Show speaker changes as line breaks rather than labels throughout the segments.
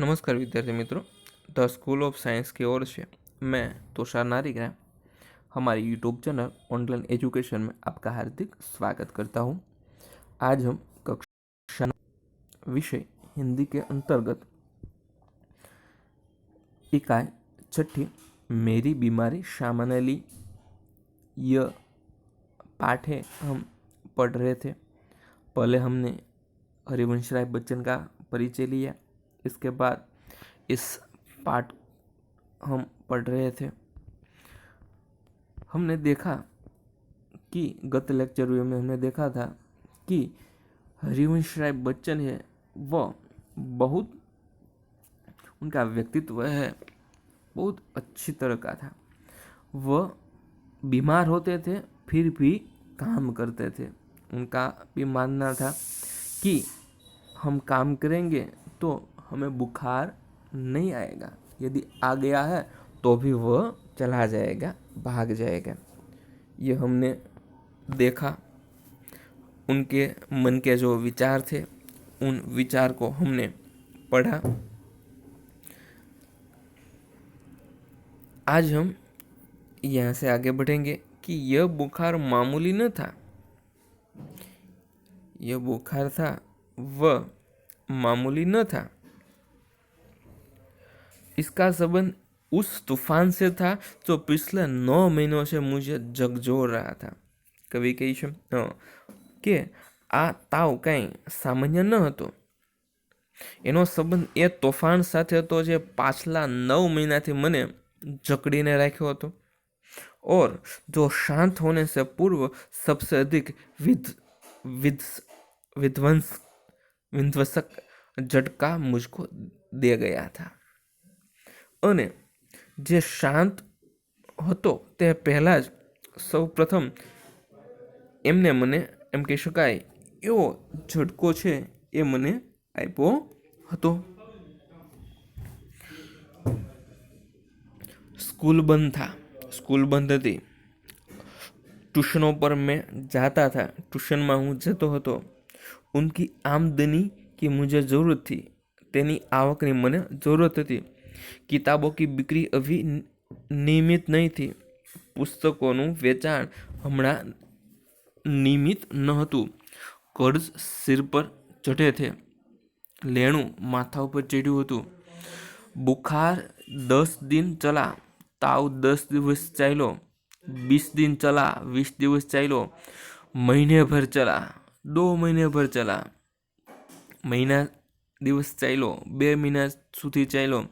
नमस्कार विद्यार्थी मित्रों, द स्कूल ऑफ़ साइंस की ओर से मैं तुषार नारिग्रा हमारी यूट्यूब चैनल ऑनलाइन एजुकेशन में आपका हार्दिक स्वागत करता हूँ। आज हम कक्षा विषय हिंदी के अंतर्गत इकाई छठी, मेरी बीमारी सामान्य ली। यह पाठ है, हम पढ़ रहे थे। पहले हमने हरिवंश राय बच्चन का परिचय लिया। इसके बाद इस पाठ हम पढ़ रहे थे। हमने देखा कि गत लेक्चर में हमने देखा था कि हरिवंश राय बच्चन है, वह बहुत, उनका व्यक्तित्व है, बहुत अच्छी तरह का था। वह बीमार होते थे, फिर भी काम करते थे। उनका भी मानना था कि हम काम करेंगे तो हमें बुखार नहीं आएगा। यदि आ गया है तो भी वह चला जाएगा, भाग जाएगा। ये हमने देखा। उनके मन के जो विचार थे, उन विचार को हमने पढ़ा। आज हम यहाँ से आगे बढ़ेंगे कि यह बुखार मामूली न था। यह बुखार था, वह मामूली न था। इसका संबंध उस तूफान से था जो पिछले नौ महीनों से मुझे जगजोर रहा था કવિ કહી છે કે આ તાવ કાંઈ સામાન્ય ન હતો એનો સંબંધ એ તોફાન સાથે હતો જે પાછલા નવ મહિનાથી મને જકડીને રાખ્યો હતો और जो शांत होने से पूर्व सबसे अधिक विध विध विध्वंस विध्वंसक झटका मुझको दे गया था અને જે શાંત હતો તે પહેલાં જ સૌ પ્રથમ એમને મને એમ કહી શકાય એવો ઝટકો છે એ મને આપ્યો હતો. સ્કૂલ બંધ થા. સ્કૂલ બંધ હતી. ટ્યુશનો પર મેં જાતા હતા ટ્યુશનમાં હું જતો હતો. ઉનકી આમદની કે મુજબ જરૂરત હતી તેની આવકની મને જરૂરત હતી. કિતાબો કી બિક્રી અભી નિયમિત નહીં થી. પુસ્તકોનું વેચાણ હમણાં નિયમિત ન હતું. કર્જ સિર પર ચઢે છે. લેણું માથા ઉપર ચડ્યું હતું. બુખાર દસ દિન ચલા, તાવ દસ દિવસ ચાલ્યો. બીસ દિન ચલા, વીસ દિવસ ચાલ્યો. મહિનેભર ચલા, દો મહિનેભર ચલા. મહિના દિવસ ચાલ્યો, બે મહિના સુધી ચાલ્યો,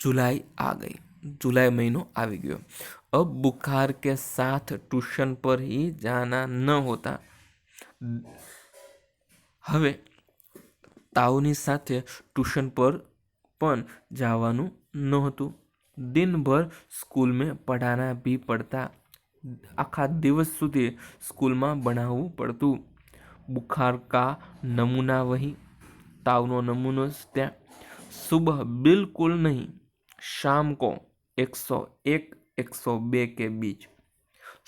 જુલાઈ આ ગઈ, જુલાઈ મહિનો આવી ગયો. અબ બુખાર કે સાથ ટ્યુશન પર હી જાના ન હોતા. હવે તાવની સાથે ટ્યુશન પર પણ જવાનું નહોતું દિનભર સ્કૂલ મેં પઢાના બી પડતા. આખા દિવસ સુધી સ્કૂલમાં ભણાવવું પડતું. બુખાર કા નમૂના વહી તાવનો નમૂનો ત્યાં. સુબહ બિલકુલ નહીં. શામ કો એકસો એક, એકસો બે કે બીચ.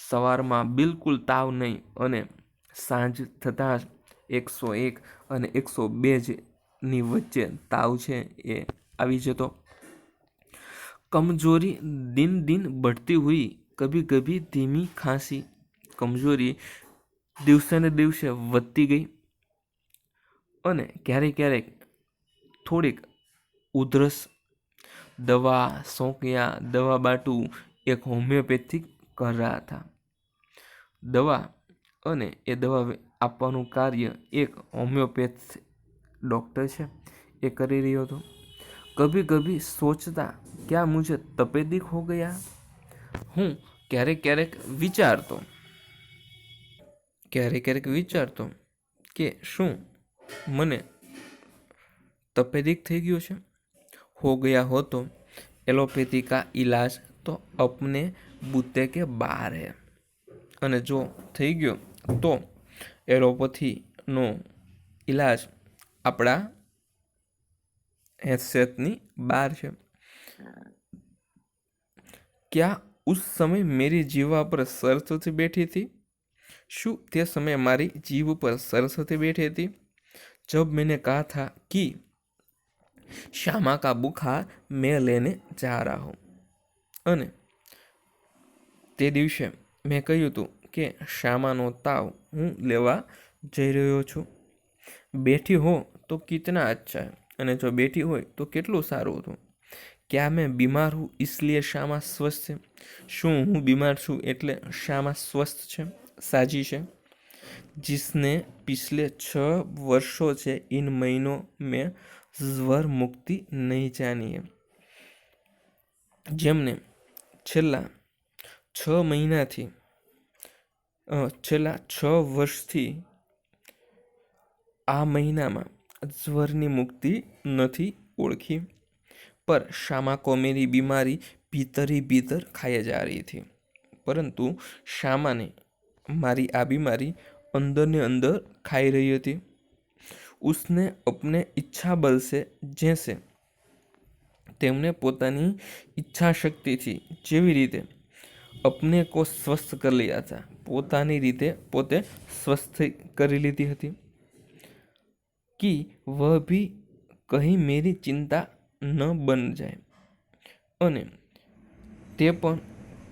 સવારમાં બિલકુલ તાવ નહીં અને સાંજ થતાં એકસો એક અને એકસો બે ની વચ્ચે તાવ છે એ આવી જતો. કમજોરી દિન દિન બઢતી હુઈ, કભી કભી ધીમી ખાંસી. કમજોરી દિવસે ને દિવસે વધતી ગઈ. અને ક્યારેક ક્યારેક થોડીક ઉધરસ, દવા સોંકિયા, દવા બાટું એક હોમિયોપેથિક કર હતા. દવા અને એ દવા આપવાનું કાર્ય એક હોમિયોપેથ ડૉક્ટર છે, એ કરી રહ્યો હતો. કભી કભી સોચતા, ક્યાં મુજબ તપેદિક હો ગયા? હું ક્યારેક ક્યારેક વિચારતો, ક્યારેક ક્યારેક વિચારતો કે શું મને તપેદિક થઈ ગયો છે. હો ગયા હો તો એલોપેથી કા ઈલાજ તો અપને બુતે કે બાર. હે અને જો થઈ ગયો તો એલોપથીનો ઈલાજ આપણા હેસિયતની બહાર છે. ક્યાં ઉસ સમય મેરી જીવા પર સરસ્વતી બેઠી હતી? શું તે સમયે મારી જીવ પર સરસ્વતી બેઠી હતી? जब मैंने कहा था कि શ્યામા કા બુખાર મેં લેને જા રહા હું અને તે દિવસે મેં કહ્યું હતું કે શ્યામાનો તાવ હું લેવા જઈ રહ્યો છું બેઠી હો તો કિતના અચ્છા હૈ અને જો બેઠી હોય તો કેટલું સારું હતું ક્યાં મેં બીમાર હું इसलिए શ્યામા સ્વસ્થ છે શું હું બીમાર છું એટલે શ્યામા સ્વસ્થ છે સાજી છે जिसने पिछले छ वर्षों से इन महीनों में જ્વર મુક્તિ નહીં જાની है જેમને છેલ્લા છ મહિનાથી અ, છેલ્લા છ વર્ષથી આ મહિનામાં જ્વરની મુક્તિ નથી ઓળખી पर श्यामा को मेरी बीमारी भीतर ही भीतर खाए जा रही थी પરંતુ શ્યામાને મારી આ બીમારી અંદરને અંદર ખાઈ રહી હતી. ઉસને અપને ઈચ્છા બલ સે જૈસે. તેમણે પોતાની ઈચ્છા શક્તિથી જેવી રીતે અપને કો સ્વસ્થ કરી લીધા હતા પોતાની રીતે પોતે સ્વસ્થ કરી લીધી હતી. કે વહ ભી કહી મેરી ચિંતા ન બન જાય. અને તે પણ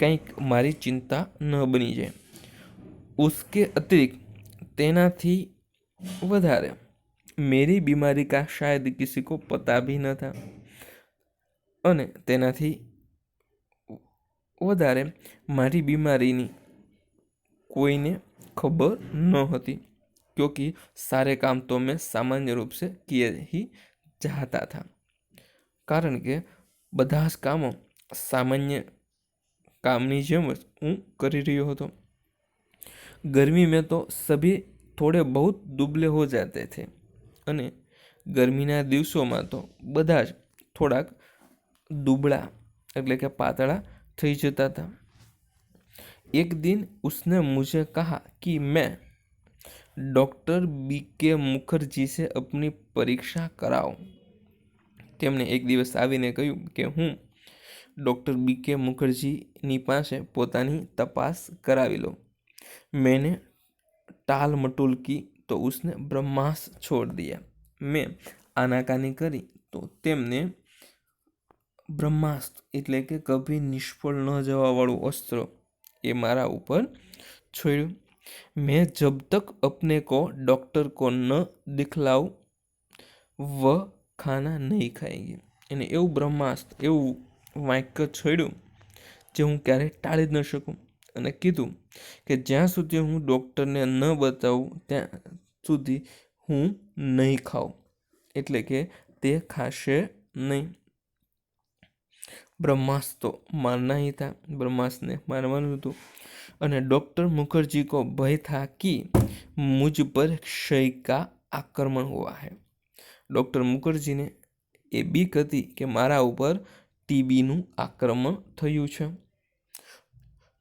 કંઈક મારી ચિંતા ન બની જાય. ઉસકે અતિરિક્ત તેનાથી વધારે मेरी बीमारी का शायद किसी को पता भी न था અને તેનાથી વધારે મારી બીમારીની કોઈને ખબર ન હતી क्योंकि सारे काम तो मैं सामान्य रूप से किए ही चाहता था કારણ કે બધા જ કામો સામાન્ય કામની જેમ જ હું કરી રહ્યો હતો गर्मी में तो सभी થોડે બહુ દુબલે હો જાતે થે અને ગરમીના દિવસોમાં તો બધા જ થોડાક દુબળા એટલે કે પાતળા થઈ જતા હતા એક દિન उसने मुझे कहा कि मैं डॉक्टर बी के मुखर्जी से अपनी परीक्षा कराऊं તેમણે એક દિવસ આવીને કહ્યું કે હું ડૉક્ટર બી કે મુખર્જીની પાસે પોતાની તપાસ કરાવી લઉં मैंने टाल मटोल की तो उसने ब्रह्मास छोड़ दिया। મેં આનાકાની કરી તો તેમને બ્રહ્માસ્ત્ર એટલે કે કભી નિષ્ફળ ન જવાવાળું અસ્ત્ર એ મારા ઉપર છોડ્યું મેં જબ તક અપને કો ડૉક્ટર કો ન દિખલાવ વ ખાના નહીં ખાએગી અને એવું બ્રહ્માસ્ત્ર એવું વાક્ય છોડ્યું જે હું ક્યારેય ટાળી જ ન શકું અને કીધું કે જ્યાં સુધી હું ડૉક્ટરને ન બતાવું, ત્યાં સુધી હું નહીં ખાઉં. એટલે કે તે ખાશે નહીં. બ્રહ્માસ્તો મારના ही था બ્રહ્માસ્તને મારવાનું હતું. અને ડૉક્ટર મુખર્જી કો ભય था कि मुझ पर क्षय का आक्रमण हुआ है ડૉક્ટર મુખર્જીને એ બીક હતી કે મારા ઉપર ટીબીનું આક્રમણ થયું છે.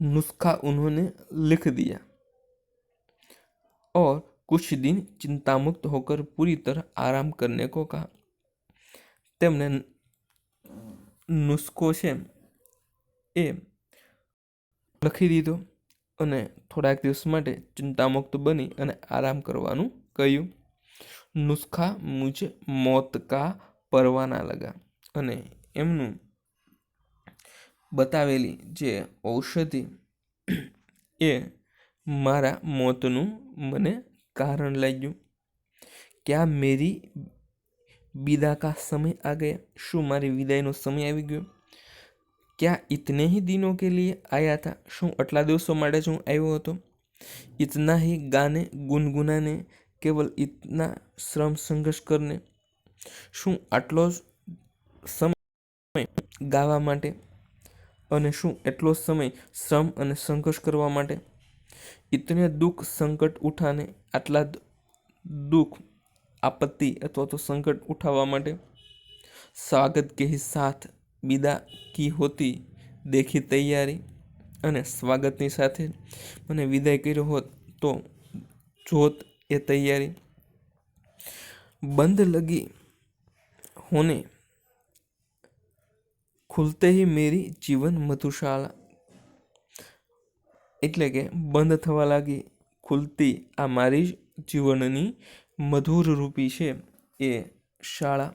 नुस्खा उन्होंने लिख दिया और कुछ दिन चिंता मुक्त होकर पूरी तरह आराम करने को कहा તેમણે નુસ્ખો છે એ લખી દીધો અને થોડાક દિવસ માટે ચિંતામુક્ત બની અને આરામ કરવાનું કહ્યું નુસ્ખા મુજે મોત કા પરવાના લગા અને એમનું બતાવેલી જે ઔષધિ એ મારા મોતનું મને કારણ લાગ્યું. ક્યાં મેરી વિદા કા સમય આ ગયા? શું મારી વિદાયનો સમય આવી ગયો? ક્યાં ઇતને હી દિનો કે લીએ આયા હતા શું આટલા દિવસો માટે જ હું આવ્યો હતો? ઇતના હી ગાને ગુનગુનાને કેવલ ઇતના શ્રમ સંઘર્ષ કરને. શું આટલો જ સમય ગાવા માટે અને શું એટલો સમય શ્રમ અને સંઘર્ષ કરવા માટે? ઇતને દુઃખ સંકટ ઉઠાને આટલા દુઃખ, આપત્તિ અથવા તો સંકટ ઉઠાવવા માટે સ્વાગત કે સાથ, બિદા કી હોતી દેખી તૈયારી અને સ્વાગતની સાથે મને વિદાય કર્યો હોત તો જોત એ તૈયારી. બંધ લગી હોને ખુલતે હી મેરી જીવન મધુશાળા. એટલે કે બંધ થવા લાગી ખુલતી આ મારી જ જીવનની મધુર રૂપી છે એ શાળા.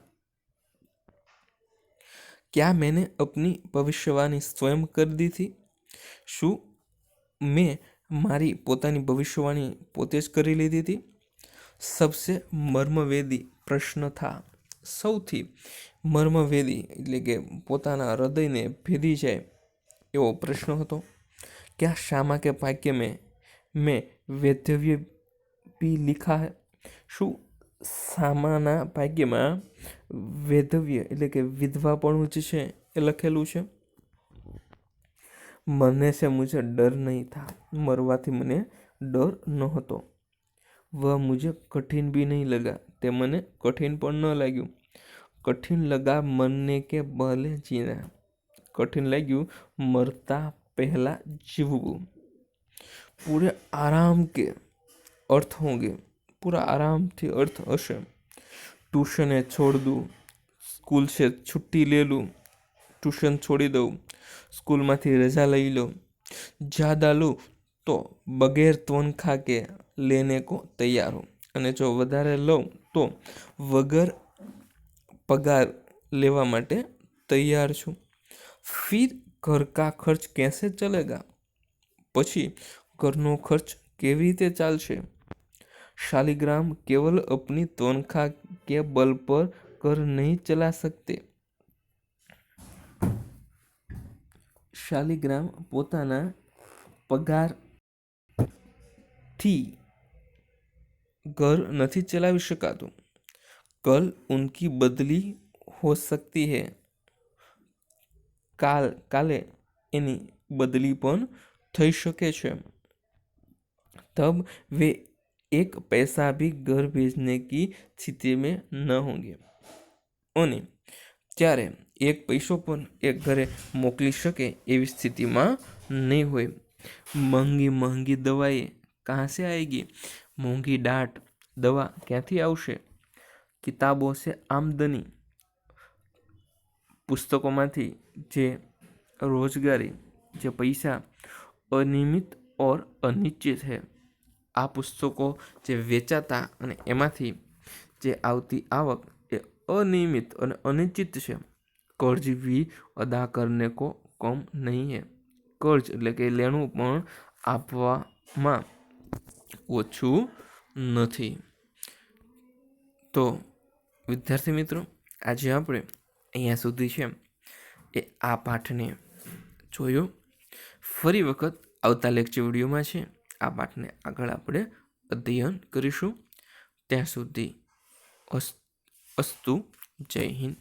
ક્યાં મેને અપની ભવિષ્યવાણી સ્વયં કરી દીધી? શું મેં મારી પોતાની ભવિષ્યવાણી પોતે જ કરી લીધી હતી? સબસે મર્મવેદી પ્રશ્ન થા. સૌથી મર્મવેદી એટલે કે પોતાના હૃદયને ભેદી જાય એવો પ્રશ્ન હતો. ક્યાં આ શામા કે પાક્ય મેં મેં વેધવ્ય પી લિખા શું સામાના પાક્યમાં વેધવ્ય એટલે કે વિધવાપણું જ છે એ લખેલું છે? મને છે મુજબ ડર નહીં થા, મરવાથી મને ડર નહોતો. વહ મુझे કઠિન બી નહીં લગા તે મને કઠિન પણ ન લાગ્યું કઠિન લગા મરને કે બહલે જીના કઠિન લાગ્યું મરતા પહેલા જીવવું પૂરે આરામ કે અર્થ હોંગે પૂરા આરામથી અર્થ હશે ટ્યુશને છોડ દઉં સ્કૂલ છે છુટ્ટી લે લઉં ટ્યુશન છોડી દઉં સ્કૂલમાંથી રજા લઈ લો જ્યાદા લઉં તો બગેર તનખા કે લેને કો તૈયાર હો અને જો વધારે લઉં તો વગર પગાર લેવા માટે તૈયાર છું ફિર ઘર કા ખર્ચ કેસે ચલેગા પછી ઘરનો ખર્ચ કેવી રીતે ચાલશે શાલિગ્રામ केवल अपनी तनख्वाह के बल पर घर नहीं चला सकते શાલિગ્રામ પોતાના પગારથી ઘર નથી ચલાવી શકાતું. કલ ઉનકી બદલી હો સકતી હે. કાલ, કાલે એની બદલી પણ થઈ શકે છે. तब वे एक पैसा भी घर भेजने की સ્થિતિ મેં ન હોંગે. અને ત્યારે એક પૈસો પણ એક ઘરે મોકલી શકે એવી સ્થિતિમાં નહીં હોય. મોંઘી મહંગી દવાઈ કહાં સે આએગી મોંઘી ડાટ દવા ક્યાંથી આવશે? કિતાબો છે આમદની પુસ્તકોમાંથી જે રોજગારી, જે પૈસા અનિયમિત ઓર અનિશ્ચિત છે. આ પુસ્તકો જે વેચાતા અને એમાંથી જે આવતી આવક એ અનિયમિત અને અનિશ્ચિત છે. કર્જ વી અદા કરને કો કમ નહીં હે. કર્જ એટલે કે લેણું પણ આપવામાં ઓછું નથી. તો, વિદ્યાર્થી મિત્રો, આજે આપણે અહીંયા સુધી છે એ આ પાઠને જોયો. ફરી વખત આવતા લેક્ચર વિડીયોમાં છે આ પાઠને આગળ આપણે અધ્યયન કરીશું. ત્યાં સુધી અસ્તુ, જય હિન્દ.